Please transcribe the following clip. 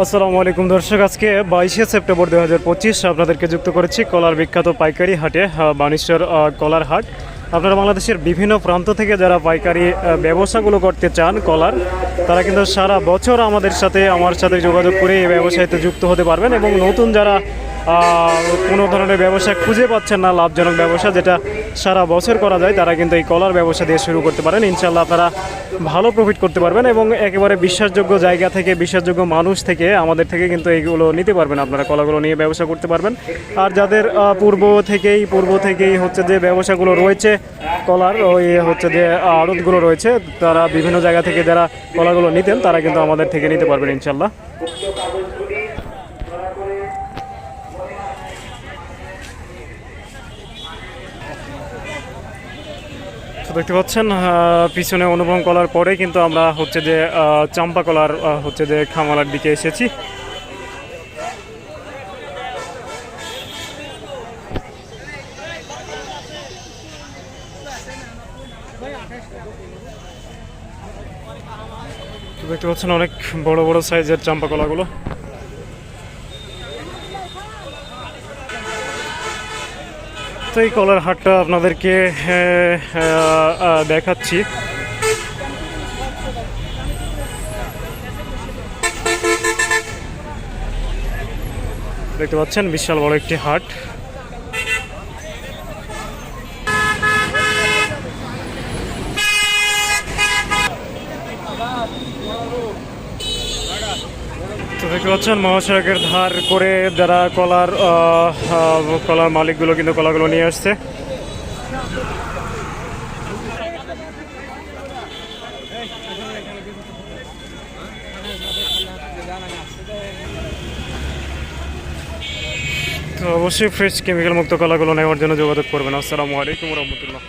আসসালামু আলাইকুম দর্শক, আজকে বাইশে সেপ্টেম্বর দু হাজার পঁচিশ আপনাদেরকে যুক্ত করেছি কলার বিখ্যাত পাইকারি হাটে বানেশ্বর কলার হাট। আপনারা বাংলাদেশের বিভিন্ন প্রান্ত থেকে যারা পাইকারি ব্যবসাগুলো করতে চান কলার, তারা কিন্তু সারা বছর আমাদের সাথে, আমার সাথে যোগাযোগ করে এই ব্যবসায়তে যুক্ত হতে পারবেন এবং নতুন যারা কোনো ধরনের ব্যবসা খুঁজে পাচ্ছেন না, লাভজনক ব্যবসা যেটা সারা বছর করা যায়, তারা কিন্তু এই কলার ব্যবসা দিয়ে শুরু করতে পারেন। ইনশাল্লাহ আপনারা ভালো প্রফিট করতে পারবেন এবং একেবারে বিশ্বাসযোগ্য জায়গা থেকে, বিশ্বাসযোগ্য মানুষ থেকে আমাদের থেকে কিন্তু এইগুলো নিতে পারবেন। আপনারা কলাগুলো নিয়ে ব্যবসা করতে পারবেন। আর যাদের পূর্ব থেকেই পূর্ব থেকেই হচ্ছে যে ব্যবসাগুলো রয়েছে কলার, ওই হচ্ছে যে আড়তগুলো রয়েছে, তারা বিভিন্ন জায়গা থেকে যারা কলাগুলো নিতেন, তারা কিন্তু আমাদের থেকে নিতে পারবেন ইনশাল্লাহ দেখতে পাচ্ছেন পিছনে অনুপম কলার পরে কিন্তু আমরা হচ্ছে যে চাম্পা কলার হচ্ছে যে খামালার দিকে এসেছি। দেখতে পাচ্ছেন অনেক বড় বড় সাইজের চাম্পা কলাগুলো। এই কলার হাটটা আপনাদেরকে দেখাচ্ছি। দেখতে পাচ্ছেন বিশাল বড় একটি হাট। তো দেখতে পাচ্ছেন, মহাসড়কের ধার করে যারা কলার কলার মালিকগুলো কিন্তু কলাগুলো নিয়ে আসছে। তো অবশ্যই ফ্রেশ কেমিক্যাল মুক্ত কলাগুলো নেওয়ার জন্য যোগাযোগ করবেন। আসসালামু আলাইকুম রহমতুল্লাহ।